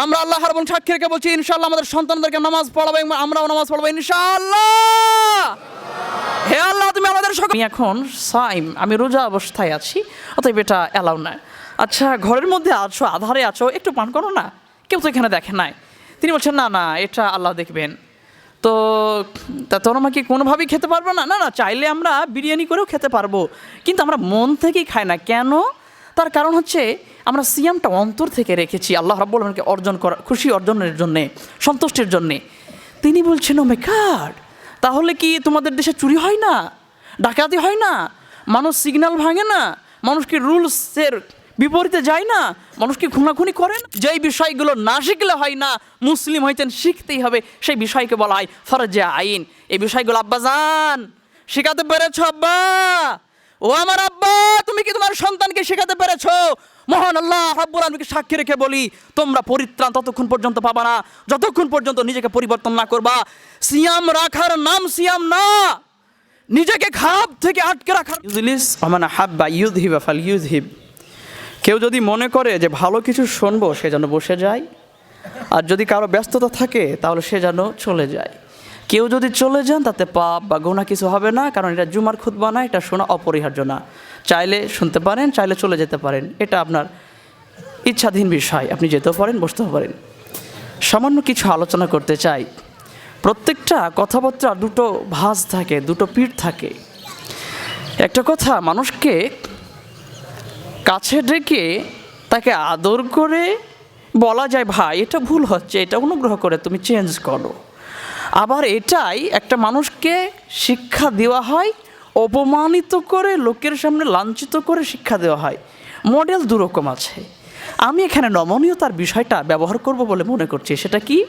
আমরা আল্লাহ হারবন সাক্ষী রেখে বলছি ইনশাল্লাহ আমাদের সন্তানদেরকে নামাজ পড়াবো এবং আমরাও নামাজ পড়ব ইনশাল্লাহ হে আল্লাহ, তুমি আমাদের সকল এখন সাইম, আমি রোজা অবস্থায় আছি, অতএব এটা অ্যালাউ না। আচ্ছা ঘরের মধ্যে আছো, আধারে আছো, একটু পান করো না? কেউ তো এখানে দেখে নাই। তিনি বলছেন, না না, এটা আল্লাহ দেখবেন। তো, তা তোর আমাকে কোনোভাবেই খেতে পারব না? না না, চাইলে আমরা বিরিয়ানি করেও খেতে পারব। কিন্তু আমরা মন থেকেই খাই না। কেন? তার কারণ হচ্ছে আমরা সিয়ামটা অন্তর থেকে রেখেছি, আল্লাহ রাব্বুল আলমকে অর্জন করা, খুশি অর্জনের জন্যে, সন্তুষ্টির জন্যে। তিনি বলছেন ও মেকার তাহলে কি তোমাদের দেশে চুরি হয় না? ডাকাতি হয় না? মানুষ সিগন্যাল ভাঙে না? মানুষকে রুলসের বিপরীতে যায় না? মানুষকে খুনাখুনি করেন যেই বিষয়গুলো না শিখলে হয় না, মুসলিম হয়েছেন শিখতেই হবে। সেই বিষয়কে বলা হয় ফরজে আইন। এই বিষয়গুলো আব্বা যান শেখাতে পেরেছ আব্বা? ও আমার আব্বা, তুমি কি তোমার সন্তানকে শেখাতে পেরেছ? মহান আল্লাহ রাব্বুল আলমীকে সাক্ষী রেখে বলি, তোমরা পরিত্রাণ ততক্ষণ পর্যন্ত পাবা না, যতক্ষণ পর্যন্ত নিজেকে পরিবর্তন না করবা। সিয়াম রাখার নাম সিয়াম না। নিজেকে খাপ থেকে আটকে রাখার ইউজলিস মানে হাব্বা ইউদহিব ফাল ইউদহিব কেউ যদি মনে করে যে ভালো কিছু শুনব, সে যেন বসে যায়। আর যদি কারও ব্যস্ততা থাকে, তাহলে সে যেন চলে যায়। কেউ যদি চলে যান, তাতে পাপ বা গোনা কিছু হবে না, কারণ এটা জুমার খুতবা না, এটা শোনা অপরিহার্য না। চাইলে শুনতে পারেন, চাইলে চলে যেতে পারেন। এটা আপনার ইচ্ছাধীন বিষয়। আপনি যেতেও পারেন, বসতেও পারেন। সামান্য কিছু আলোচনা করতে চাই। প্রত্যেকটা কথাবার্তা দুটো ভাঁজ থাকে, দুটো পিঠ থাকে। একটা কথা, মানুষকে কাছে ডেকে তাকে আদর করে বলা যায়, ভাই, এটা ভুল হচ্ছে, এটা অনুগ্রহ করে তুমি চেঞ্জ করো। আবার এটাই একটা মানুষকে শিক্ষা দেওয়া হয়, অপমানিত করে, লোকের সামনে লাঞ্ছিত করে শিক্ষা দেওয়া হয়। মডেল দুরকম আছে। আমি এখানে নমনীয়তার বিষয়টা ব্যবহার করব বলে মনে করছি। সেটা কি?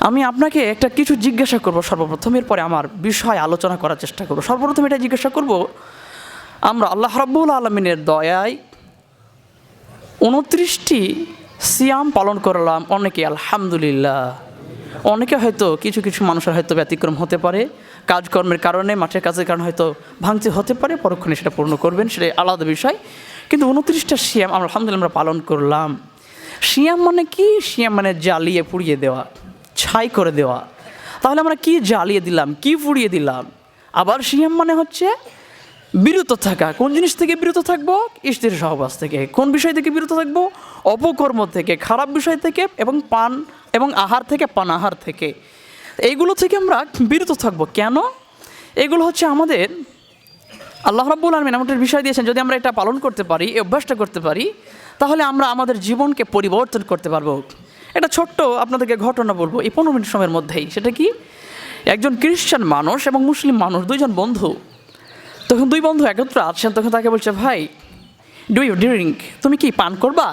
আমি আপনাকে একটা কিছু জিজ্ঞাসা করব সর্বপ্রথম, এরপরে আমার বিষয় আলোচনা করার চেষ্টা করব। সর্বপ্রথম এটা জিজ্ঞাসা করব, আমরা আল্লাহ রাব্বুল আলমিনের দয়ায় উনত্রিশটি সিয়াম পালন করলাম, অনেকে আলহামদুলিল্লাহ। অনেকে হয়তো কিছু কিছু মানুষের হয়তো ব্যতিক্রম হতে পারে, কাজকর্মের কারণে, মাঠের কাজের কারণে হয়তো ভাঙতে হতে পারে, পরক্ষণে সেটা পূর্ণ করবেন, সেটা আলাদা বিষয়। কিন্তু উনত্রিশটা সিয়াম, আমরা আলহামদুলিল্লাহ আমরা পালন করলাম। সিয়াম মানে কি? সিয়াম মানে জ্বালিয়ে পুড়িয়ে দেওয়া, ছাই করে দেওয়া। তাহলে আমরা কি জ্বালিয়ে দিলাম? কি পুড়িয়ে দিলাম? আবার সিয়াম মানে হচ্ছে বিরত থাকা। কোন জিনিস থেকে বিরত থাকব? স্ত্রীর সহবাস থেকে। কোন বিষয় থেকে বিরত থাকব? অপকর্ম থেকে, খারাপ বিষয় থেকে এবং পান এবং আহার থেকে পান আহার থেকে। এইগুলো থেকে আমরা বিরত থাকব। কেন? এগুলো হচ্ছে আমাদের আল্লাহ রাব্বুল আলমিন আমাদের বিষয় দিয়েছেন, যদি আমরা এটা পালন করতে পারি, এই অভ্যাসটা করতে পারি, তাহলে আমরা আমাদের জীবনকে পরিবর্তন করতে পারব। এটা ছোট্ট আপনাদেরকে ঘটনা বলব, এই পনেরো মিনিট সময়ের মধ্যেই। সেটা কি? একজন খ্রিস্টান মানুষ এবং মুসলিম মানুষ, দুইজন বন্ধু তখন দুই বন্ধু একত্র আছেন তখন তাকে বলছে, ভাই ডু ইউ ড্রিঙ্ক তুমি কি পান করবা?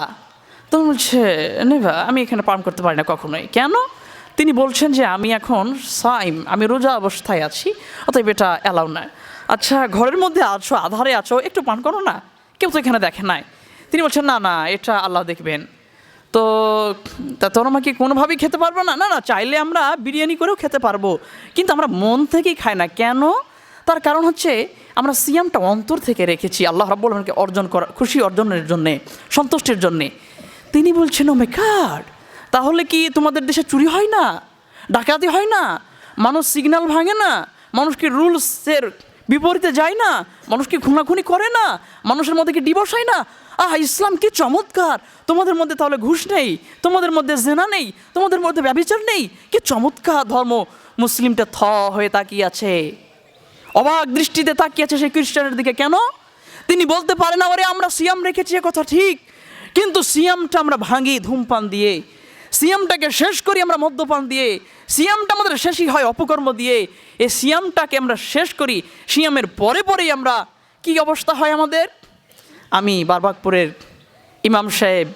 তখন বলছে নেভা আমি এখানে পান করতে পারি না কখনোই। কেন? তিনি বলছেন যে, আমি এখন সাইম, আমি রোজা অবস্থায় আছি, অতএব এটা অ্যালাউ না। আচ্ছা ঘরের মধ্যে আছো, আধারে আছো, একটু পান করো না, কেউ তো এখানে দেখে নাই। তিনি বলছেন, না না, এটা আল্লাহ দেখবেন। তো, তা তোর আমাকে কোনোভাবেই খেতে পারব না? না না, চাইলে আমরা বিরিয়ানি করেও খেতে পারব, কিন্তু আমরা মন থেকেই খাই না। কেন? তার কারণ হচ্ছে আমরা সিয়ামটা অন্তর থেকে রেখেছি, আল্লাহ রাব্বুল আলমকে অর্জন করা, খুশি অর্জনের জন্যে, সন্তুষ্টির জন্যে। তিনি বলছেন ও মেকার তাহলে কি তোমাদের দেশে চুরি হয় না? ডাকাতি হয় না? মানুষ সিগন্যাল ভাঙে না? মানুষকে রুলসের বিপরীতে যায় না? মানুষকে খুনাখুনি করে না? মানুষের মধ্যে কি ডিভোর্স হয় না? আহ, ইসলাম কি চমৎকার! তোমাদের মধ্যে তাহলে ঘুষ নেই, তোমাদের মধ্যে জেনা নেই, তোমাদের মধ্যে ব্যবচার নেই? কি চমৎকার ধর্ম মুসলিমটা থ হয়ে তাকিয়ে আছে। অবাক দৃষ্টিতে তাকিয়েছে সেই খ্রিস্টানের দিকে। কেন? তিনি বলতে পারেন না ওরে আমরা সিয়াম রেখেছি, এ কথা ঠিক। কিন্তু সিয়ামটা আমরা ভাঙি ধূমপান দিয়ে। সিয়ামটাকে শেষ করি আমরা মদ্যপান দিয়ে। সিয়ামটা আমাদের শেষই হয় অপকর্ম দিয়ে। এই সিয়ামটাকে আমরা শেষ করি। সিয়ামের পরে পরেই আমরা কি অবস্থা হয় আমাদের? আমি বারবাগপুরের ইমাম সাহেব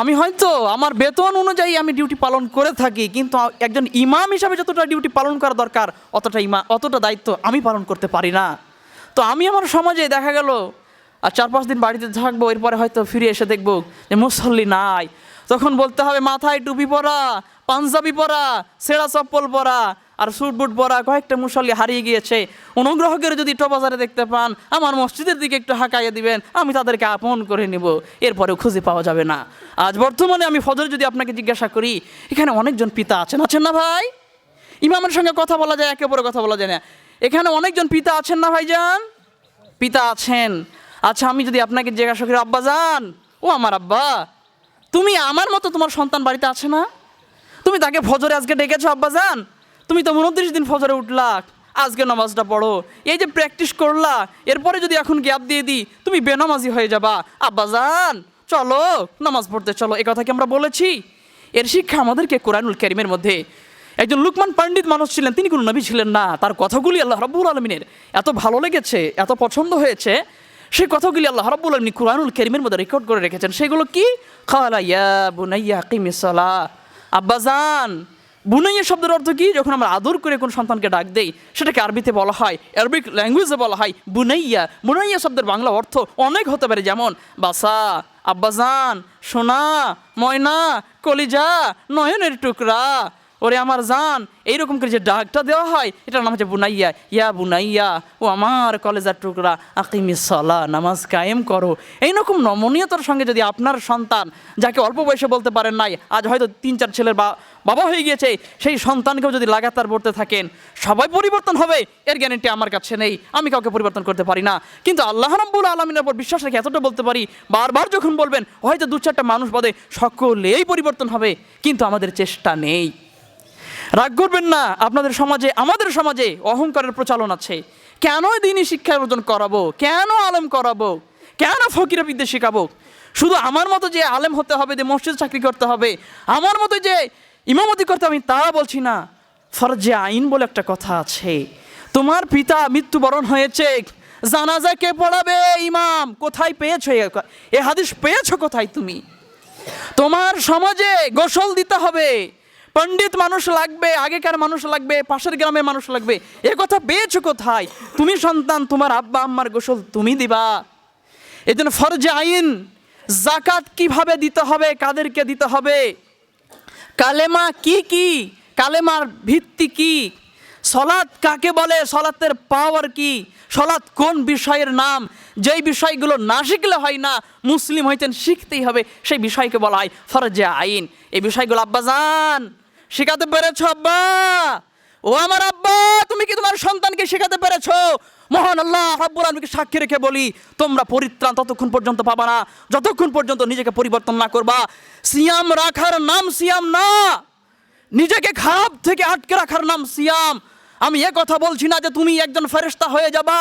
আমি হয়তো আমার বেতন অনুযায়ী আমি ডিউটি পালন করে থাকি, কিন্তু একজন ইমাম হিসাবে যতটা ডিউটি পালন করা দরকার, অতটা ইমা অতটা দায়িত্ব আমি পালন করতে পারি না। তো আমি আমার সমাজে দেখা গেল, আর চার পাঁচ দিন বাড়িতে থাকব, এরপরে হয়তো ফিরে এসে দেখব যে মুসল্লি নাই। তখন বলতে হবে, মাথায় টুপি পরা, পাঞ্জাবি পরা সেরা চপ্পল পরা আর সুট বুট পরা কয়েকটা মুসল্লি হারিয়ে গিয়েছে। অনুগ্রহ করে যদি টবাজারে দেখতে পান, আমার মসজিদের দিকে একটু হাঁকাইয়ে দিবেন, আমি তাদেরকে আপন করে নিব। এরপরেও খুঁজে পাওয়া যাবে না। আজ বর্তমানে আমি ফজর যদি আপনাকে জিজ্ঞাসা করি, এখানে অনেকজন পিতা আছেন আছেন না ভাই? ইমামের সঙ্গে কথা বলা যায়, একে অপরের কথা বলা যায় না। এখানে অনেকজন পিতা আছেন না ভাইজান? পিতা আছেন। আচ্ছা আমি যদি আপনাকে জিজ্ঞাসা করি, আব্বা যান? ও আমার আব্বা। তুমি আমার মতো তোমার সন্তান বাড়িতে আছে না? তুমি তাকে ফজরে আজকে ডেকেছো, আব্বা যান? তুমি তো উনত্রিশ দিন ফজরে উঠলা, আজকে নামাজটা পড়ো। এই যে প্র্যাকটিস করলা, এরপরে যদি এখন গ্যাপ দিয়ে দিই, তুমি বেনামাজি হয়ে যাবা। আব্বা যান চলো, নামাজ পড়তে চলো, এ কথা কি আমরা বলেছি? এর শিক্ষা আমাদেরকে কোরআনুল করিমের মধ্যে। একজন লুকমান পণ্ডিত মানুষ ছিলেন, তিনি কোনো নবী ছিলেন না। তার কথাগুলি আল্লাহ রব্বুল আলমিনের এত ভালো লেগেছে, এত পছন্দ হয়েছে, সেই কথাগুলি আল্লাহ রব্বুল আলমিন কোরআনুল করিমের মধ্যে রেকর্ড করে রেখেছেন। সেগুলো কি? খালা ইয়া বুনাইয়া কিমিসলা আব্বাজান বুনাইয়া শব্দের অর্থ কি? যখন আমরা আদর করে কোনো সন্তানকে ডাক দেই, সেটাকে আরবিতে বলা হয়, আরবিক ল্যাঙ্গুয়েজে বলা হয় বুনাইয়া। বুনাইয়া শব্দের বাংলা অর্থ অনেক হতে পারে, যেমন বাসা, আব্বাজান, সোনা, ময়না, কলিজা, নয়নের টুকরা ওরে আমার জান, এইরকম করে যে ডাকটা দেওয়া হয়, এটার নাম হচ্ছে বুনাইয়া। ইয়া বুনাইয়া, ও আমার কলেজার টুকরা, আকিমি সলা, নামাজ কায়েম করো। এইরকম নমনীয়তার সঙ্গে যদি আপনার সন্তান, যাকে অল্প বয়সে বলতে পারেন নাই, আজ হয়তো তিন চার ছেলের বা বাবা হয়ে গিয়েছে, সেই সন্তানকেও যদি লাগাতার পড়তে থাকেন, সবাই পরিবর্তন হবে, এর গ্যারেন্টি আমার কাছে নেই, আমি কাউকে পরিবর্তন করতে পারি না। কিন্তু আল্লাহ রাব্বুল আলমিনের উপর বিশ্বাস রেখে এতটা বলতে পারি, বারবার যখন বলবেন, হয়তো দু চারটা মানুষ বাদে সকলেই পরিবর্তন হবে, কিন্তু আমাদের চেষ্টা নেই। রাগ করবেন না, আপনাদের সমাজে, আমাদের সমাজে অহংকারের প্রচলন আছে। কেন দিনই শিক্ষা অর্জন করাবো? কেন আলেম করাবো? কেন ফকিরা বিদ্যে শেখাবো? শুধু আমার মতো যে আলেম হতে হবে, যে মসজিদ চাকরি করতে হবে, আমার মতো যে ইমামতি করতে আমি তা বলছি না। ফরজে আইন বলে একটা কথা আছে। তোমার পিতা মৃত্যুবরণ হয়েছে, জানাজা কে পড়াবে, ইমাম? কোথায় পেয়েছ এ হাদিস পেয়েছ কোথায় তুমি? তোমার সমাজে গোসল দিতে হবে পণ্ডিত মানুষ লাগবে, আগেকার মানুষ লাগবে, পাশের গ্রামের মানুষ লাগবে। এ কথা পেয়েছ কোথায়? তুমি সন্তান, তোমার আব্বা, আম্মার গোসল তুমি দিবা। এই জন্য ফরজে আইন জাকাত কীভাবে দিতে হবে, কাদেরকে দিতে হবে? কালেমা কি কি? কালেমার ভিত্তি কি? সলাৎ কাকে বলে? সলাতের পাওয়ার কি? সলাৎ কোন বিষয়ের নাম? যেই বিষয়গুলো না শিখলে হয় না, মুসলিম হইতেন শিখতেই হবে, সেই বিষয়কে বলা হয় ফরজে আইন। এই বিষয়গুলো আব্বা জান শেখাতে পেরেছ, আব্বা? ও আমার আব্বা, তুমি কি তোমার সন্তানকে শেখাতে পেরেছ? মহান আল্লাহ রাব্বুল আলামিনকে সাক্ষী রেখে বলি, তোমরা পরিত্রাণ ততক্ষণ পর্যন্ত পাবা না, যতক্ষণ পর্যন্ত নিজেকে পরিবর্তন না করবা। সিয়াম রাখার নাম সিয়াম না। নিজেকে খারাপ থেকে আটকে রাখার নাম সিয়াম। আমি এ কথা বলছি না যে তুমি একজন ফেরেশতা হয়ে যাবা।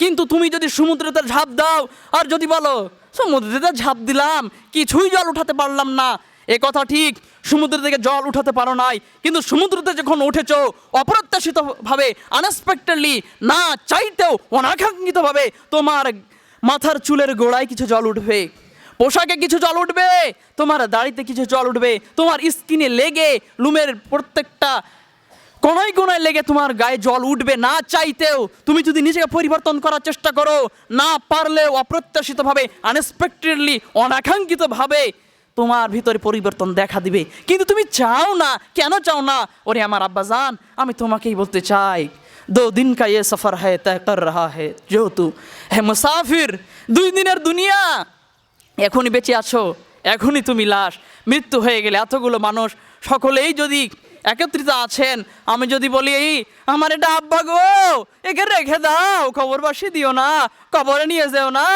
কিন্তু তুমি যদি সমুদ্রেতে ঝাঁপ দাও, আর যদি বলো, সমুদ্রেতে ঝাঁপ দিলাম, কিছুই জল উঠাতে পারলাম না। এ কথা ঠিক সমুদ্র থেকে জল উঠাতে পারো নাই, কিন্তু সমুদ্রতে যখন উঠেছ, অপ্রত্যাশিতভাবে আনএক্সপেক্টেডলি না চাইতেও, অনাকাঙ্ক্ষিতভাবে, তোমার মাথার চুলের গোড়ায় কিছু জল উঠবে, পোশাকে কিছু জল উঠবে, তোমার দাড়িতে কিছু জল উঠবে, তোমার স্কিনে লেগে, লুমের প্রত্যেকটা কোনায় কোনায় লেগে তোমার গায়ে জল উঠবে, না চাইতেও, তুমি যদি নিজেকে পরিবর্তন করার চেষ্টা করো, না পারলেও অপ্রত্যাশিতভাবে আনএক্সপেক্টেডলি অনাকাঙ্ক্ষিতভাবে তোমার ভিতরে পরিবর্তন দেখা দিবে। কিন্তু তুমি চাও না। কেন চাও না? ওরে আমার আব্বাজান আমি তোমাকেই বলতে চাই। দো দিন কা ইয়ে সফর হ্যায় তয় কর রা হে যেহেতু, হে মুসাফির, দুই দিনের দুনিয়া। এখনই বেঁচে আছো, এখনই তুমি লাশ। মৃত্যু হয়ে গেলে এতগুলো মানুষ, সকলেই যদি একত্রিত আছেন। আমি যদি বলি, এই, আমার এটা আব্বা গো, একে রেখে দাও, খবরবাসী দিও না, কবরে নিয়ে যেও না,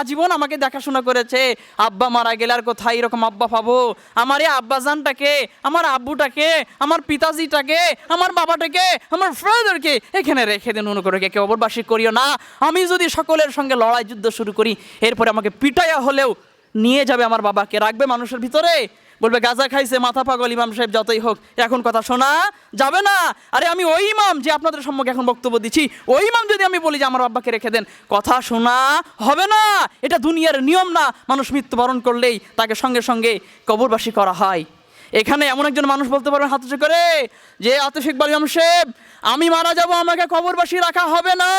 আজীবন আমাকে দেখাশোনা করেছে। আব্বা মারা গেলে আর কোথায় এরকম আব্বা পাবো? আমার এই আব্বাজানটাকে, আমার আব্বুটাকে, আমার পিতাজিটাকে, আমার বাবাটাকে, আমার ফ্রেন্ডদেরকে এখানে রেখে দিন অনু করে কবরবাসী করিও না। আমি যদি সকলের সঙ্গে লড়াই যুদ্ধ শুরু করি, এরপরে আমাকে পিটাইয়া হলেও নিয়ে যাবে আমার বাবাকে, রাখবে মানুষের ভিতরে। বলবে, গাজা খাইছে মাথা পাগল ইমাম সাহেব, যতই হোক, এখন কথা শোনা যাবে না। আরে আমি ওই ইমাম যে আপনাদের সম্মুখে এখন বক্তব্য দিচ্ছি, ওই ইমাম যদি আমি বলি যে আমার বাবাকে রেখে দেন, কথা শোনা হবে না। এটা দুনিয়ার নিয়ম না, মানুষ মৃত্যুবরণ করলেই তাকে সঙ্গে সঙ্গে কবরবাসী করা হয়। এখানে এমন একজন মানুষ বলতে পারবেন হাত করে, যে আতিফ ইকবাল ইমাম সাহেব, আমি মারা যাব, আমাকে কবরবাসী রাখা হবে না।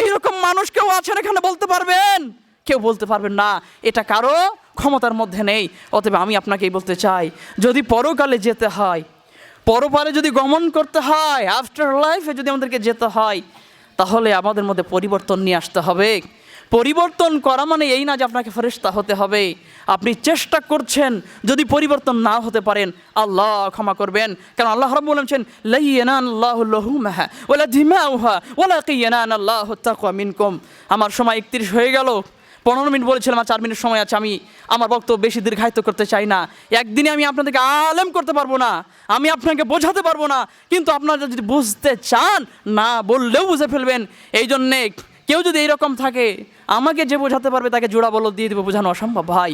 এইরকম মানুষ কেউ আছেন এখানে বলতে পারবেন? কেউ বলতে পারবেন না, এটা কারও ক্ষমতার মধ্যে নেই। অতএব আমি আপনাকেই বলতে চাই, যদি পরকালে যেতে হয়, পরপারে যদি গমন করতে হয় আফটার লাইফে যদি আমাদেরকে যেতে হয়, তাহলে আমাদের মধ্যে পরিবর্তন নিয়ে আসতে হবে। পরিবর্তন করা মানে এই না যে আপনাকে ফেরেশতা হতে হবে। আপনি চেষ্টা করছেন যদি পরিবর্তন না হতে পারেন, আল্লাহ ক্ষমা করবেন। কারণ আল্লাহ রব বলেছেন লাইয়ানান আল্লাহ লহুমাহা ওলা দিমাউহা ওলা কিয়ানান আল্লাহ মিনকুম। আমার সময় একত্রিশ হয়ে গেল। পনেরো মিনিট বলেছিলাম আর চার মিনিট সময় আছে, আমি আমার বক্তব্য বেশি দীর্ঘায়িত করতে চাই না। একদিনে আমি আপনাদেরকে আলেম করতে পারব না, আমি আপনাকে বোঝাতে পারব না, কিন্তু আপনারা যদি বুঝতে চান, না বললেও বুঝে ফেলবেন। এই জন্যে কেউ যদি এইরকম থাকে, আমাকে যে বোঝাতে পারবে তাকে জোড়া বল দিয়ে দেবে, বোঝানো অসম্ভব ভাই।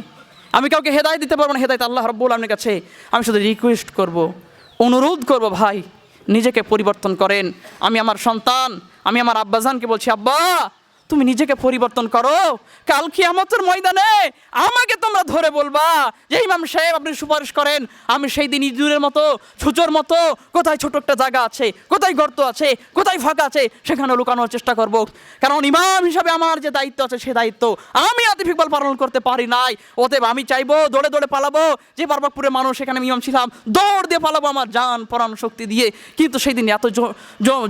আমি কাউকে হেদায় দিতে পারব না, হেদায়ত আল্লাহ রব্বুল আলমের কাছে। আমি শুধু রিকোয়েস্ট করব, অনুরোধ করব ভাই, নিজেকে পরিবর্তন করেন। আমি আমার সন্তান, আমি আমার আব্বাজানকে বলছি, আব্বা তুমি নিজেকে পরিবর্তন করো। কাল কিয়ামতের ময়দানে আমাকে তোমরা ধরে বলবা যে ইমাম সাহেব, আপনি সুপারিশ করেন, আমি সেই দিন ইঁদুরের মতো ছুচোর মতো, কোথায় ছোট একটা জায়গা আছে, কোথায় গর্ত আছে, কোথায় ফাঁকা আছে, সেখানে লুকানোর চেষ্টা করব। কারণ ইমাম হিসাবে আমার যে দায়িত্ব আছে, সে দায়িত্ব আমি আতিফ ইকবাল পালন করতে পারি নাই। অতএব আমি চাইব, দৌড়ে দৌড়ে পালাবো, যে বারবাকপুরের মানুষ, সেখানে ইমাম ছিলাম, দৌড় দিয়ে পালাবো আমার জান, পরাণ শক্তি দিয়ে। কিন্তু সেই দিন এত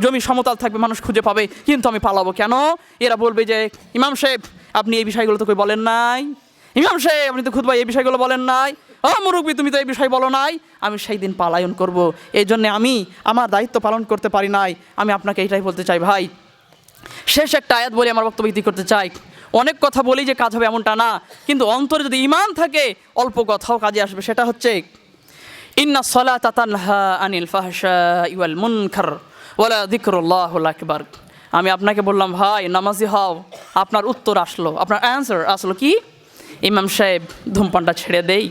জমি সমতল থাকবে, মানুষ খুঁজে পাবে, কিন্তু আমি পালাবো কেন? এরা বলবে যে, ইমাম সাহেব, আপনি এই বিষয়গুলো তো কই বলেন নাই? ইমাম সাহেব, আপনি তো খুদ ভাই এই বিষয়গুলো বলেন নাই? ও মুরব্বী, তুমি তো এই বিষয় বলো নাই? আমি সেই দিন পালায়ন করব। এই জন্য আমি আমার দায়িত্ব পালন করতে পারি নাই। আমি আপনাকে এটাই বলতে চাই ভাই। শেষ একটা আয়াত বলে আমার বক্তব্য ইতি করতে চাই। অনেক কথা বলি যে কাজ হবে এমনটা না, কিন্তু অন্তরে যদি ইমান থাকে, অল্প কথাও কাজে আসবে। সেটা হচ্ছে, ইন্না সলাতা তানহা আনিল ফাহশা ইওয়াল মুনকার ওয়ালা যিকরুল্লাহুল আকবার। আমি আপনাকে বললাম, ভাই, নামাজি হও। আপনার উত্তর আসলো। আপনার অ্যান্সার আসলো কি? ইমাম সাহেব, ধূমপানটা ছেড়ে দেই,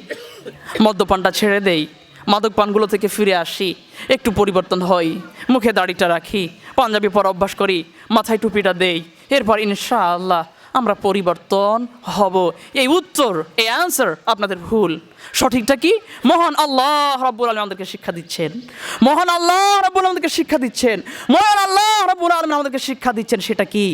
মদ্যপানটা ছেড়ে দেই মাদকপানগুলো থেকে ফিরে আসি, একটু পরিবর্তন হই, মুখে দাড়িটা রাখি, পাঞ্জাবি পর অভ্যাস করি, মাথায় টুপিটা দেই, এরপর ইনশাআল্লাহ আমরা পরিবর্তন হব। এই উত্তর, এই অ্যান্সার আপনাদের ভুল। সঠিকটা কি? মহান আল্লাহ রাব্বুল আলম আমাদেরকে শিক্ষা দিচ্ছেন। মহান আল্লাহ রাব্বুল আমাদেরকে শিক্ষা দিচ্ছেন। মহান আল্লাহ রাব্বুল আলম আমাদেরকে শিক্ষা দিচ্ছেন, সেটা কি?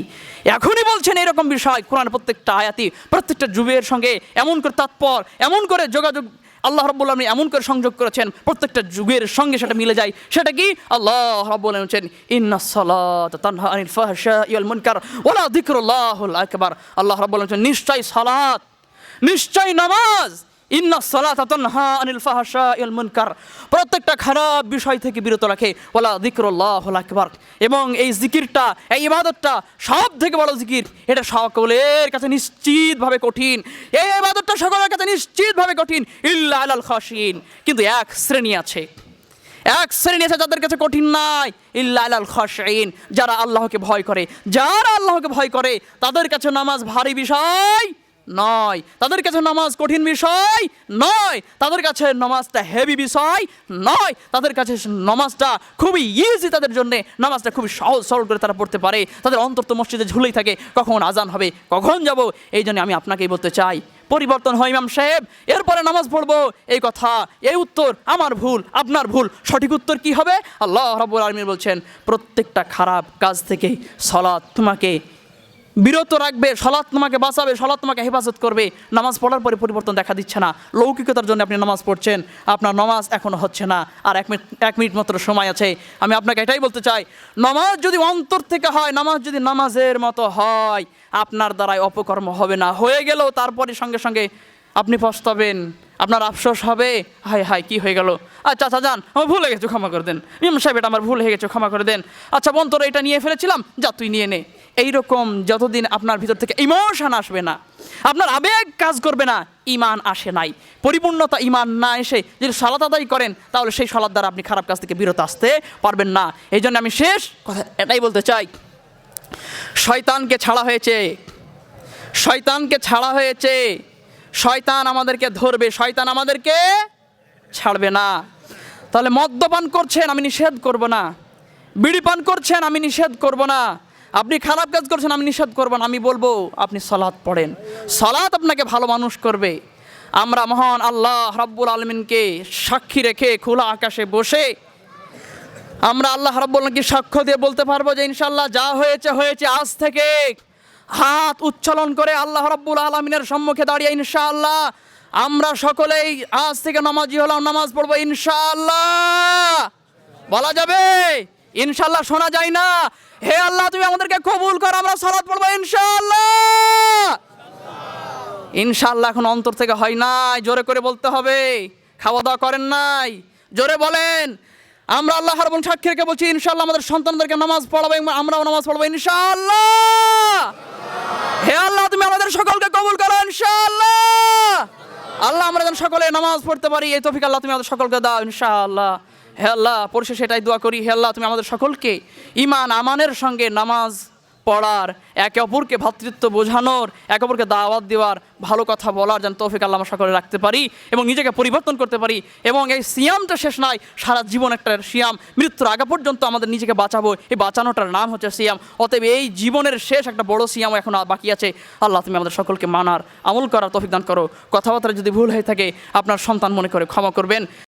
এখনই বলছেন এরকম বিষয় কোরআন প্রত্যেকটা আয়াতি, প্রত্যেকটা যুগের সঙ্গে এমন করে তাৎপর এমন করে যোগাযোগ আল্লাহ রব্বুল আলমী এমন করে সংযোগ করেছেন, প্রত্যেকটা যুগের সঙ্গে সেটা মিলে যায়। সেটা কি? আল্লাহ রব্বুল আলম বলছেন, ইন্না সালাত তানহা আনিল ফাহশা ইয়াল মুনকার ওয়ালা যিকরুল্লাহুল আকবার। আল্লাহ রব্বুল আলম নিশ্চয় সালাত নিশ্চয় নামাজ ইন্না সালাত তানহা আনিল ফাহশা মুনকার। প্রত্যেকটা খারাপ বিষয় থেকে বিরত রাখে। ওয়ালা যিকরুল্লাহুল আকবার। এবং এই জিকিরটা, এই ইবাদতটা সব থেকে বড় জিকির। এটা সকলের কাছে নিশ্চিতভাবে কঠিন। এই ইবাদতটা সকলের কাছে নিশ্চিতভাবে কঠিন। ইল্লা আলাল খাশিন কিন্তু এক শ্রেণি আছে। এক শ্রেণি আছে যাদের কাছে কঠিন নাই। ইল্লা আলাল খাশিন যারা আল্লাহকে ভয় করে। যারা আল্লাহকে ভয় করে, তাদের কাছে নামাজ ভারী বিষয়। নয়। তাদের কাছে নামাজ কঠিন বিষয় নয়। তাদের কাছে নামাজটা হেভি বিষয় নয়। তাদের কাছে নামাজটা খুবই ইজি তাদের জন্য নামাজটা খুবই সহজ সরল করে তারা পড়তে পারে। তাদের অন্তর তো মসজিদে ঝুলেই থাকে। কখন আজান হবে, কখন যাব, এই জন্য আমি আপনাকেই বলতে চাই। পরিবর্তন হয় ইমাম সাহেব। এরপরে নামাজ পড়ব। এই কথা, এই উত্তর আমার ভুল, আপনার ভুল। সঠিক উত্তর কি হবে? আল্লাহ রাব্বুল আলমীর বলছেন, প্রত্যেকটা খারাপ কাজ থেকে সলাৎ তোমাকে বিরত রাখবে সলাৎ তোমাকে বাঁচাবে সলাৎ তোমাকে হেফাজত করবে। নামাজ পড়ার পরে পরিবর্তন দেখা দিচ্ছে না। লৌকিকতার জন্য আপনি নামাজ পড়ছেন, আপনার নামাজ এখনও হচ্ছে না। আর এক মিনিট এক মিনিট মাত্র সময় আছে। আমি আপনাকে এটাই বলতে চাই, নামাজ যদি অন্তর থেকে হয়, নামাজ যদি নামাজের মতো হয়, আপনার দ্বারাই অপকর্ম হবে না। হয়ে গেলেও তারপরে সঙ্গে সঙ্গে আপনি পস্তাবেন, আপনার আফসোস হবে। হায় হায়, কি হয়ে গেল? আচ্ছা আচ্ছা যান, আমার ভুল হয়ে গেছে, ক্ষমা করে দেন। ইমাম সাহেব, এটা আমার ভুল হয়ে গেছে, ক্ষমা করে দেন। আচ্ছা বোন, তোরা এটা নিয়ে ফেলেছিলাম? যা, তুই নিয়ে নে। এইরকম যতদিন আপনার ভিতর থেকে ইমোশন আসবে না, আপনার আবেগ কাজ করবে না, ইমান আসে নাই। পরিপূর্ণতা ইমান না এসে যদি সালাত আদায় করেন, তাহলে সেই সালাদ দ্বারা আপনি খারাপ কাজ থেকে বিরত আসতে পারবেন না। এই জন্য আমি শেষ কথা এটাই বলতে চাই। শয়তানকে ছাড়া হয়েছে। শয়তানকে ছাড়া হয়েছে। শয়তান আমাদেরকে ধরবে, শয়তান আমাদেরকে ছাড়বে না। তাহলে মদ্যপান করছেন, আমি নিষেধ করব না। বিড়ি পান করছেন, আমি নিষেধ করব না। আপনি খারাপ কাজ করছেন, আমি নিষেধ করব না। আমি বলব, আপনি সলাৎ পড়েন। সলাৎ আপনাকে ভালো মানুষ করবে। আমরা মহান আল্লাহ রাব্বুল আলমিনকে সাক্ষী রেখে খোলা আকাশে বসে আমরা আল্লাহ রাব্বুল কি সাক্ষ্য দিয়ে বলতে পারব যে ইনশাল্লাহ যা হয়েছে হয়েছে আজ থেকে। হাত উচ্চালন করে আল্লাহ রাব্বুল আলমিনের সম্মুখে দাঁড়িয়ে, ইনশাআল্লাহ আমরা সকলেই আজ থেকে নামাজি হলাম, নামাজ পড়ব, ইনশাআল্লাহ। বলা যাবে? ইনশাল্লাহ শোনা যায় না। হে আল্লাহ, তুমি আমাদেরকে কবুল করো, আমরা সালাত পড়ব ইনশাল্লাহ ইনশাল্লাহ এখন অন্তর থেকে হয় নাই, জোরে করে বলতে হবে। খাওয়া দাওয়া করেন নাই, জোরে বলেন। আমরা আল্লাহ এবং সাক্ষীকে বলছি ইনশাল্লাহ আমাদের সন্তানদেরকে নামাজ পড়াবো আমরাও নামাজ পড়ব ইনশাল্লাহ হে আল্লাহ, তুমি আমাদের সকলকে কবুল করো, ইনশাআল্লাহ। আল্লাহ, আমরা যেন সকলে নামাজ পড়তে পারি, এই তফিক আল্লাহ তুমি আমাদের সকলকে দাও, ইনশাআল্লাহ। হে আল্লাহ, পরিশেষে এটাই দোয়া করি, হে আল্লাহ, তুমি আমাদের সকলকে ইমান আমানের সঙ্গে নামাজ পড়ার, একে অপরকে ভ্রাতৃত্ব বোঝানোর, একে অপরকে দাওয়াত দেওয়ার, ভালো কথা বলার যেন তৌফিক আল্লাহ সকলে রাখতে পারি এবং নিজেকে পরিবর্তন করতে পারি এবং এই সিয়ামটা শেষ নয় সারা জীবন একটা সিয়াম, মৃত্যুর আগে পর্যন্ত আমাদের নিজেকে বাঁচাবো, এই বাঁচানোটার নাম হচ্ছে সিয়াম, অতএব এই জীবনের শেষ একটা বড় সিয়াম এখন বাকি আছে, আল্লাহ তুমি আমাদের সকলকে মানার আমল করার তৌফিক দান করো কথাবার্তা যদি ভুল হয়ে থাকে, আপনার সন্তান মনে করে ক্ষমা করবেন।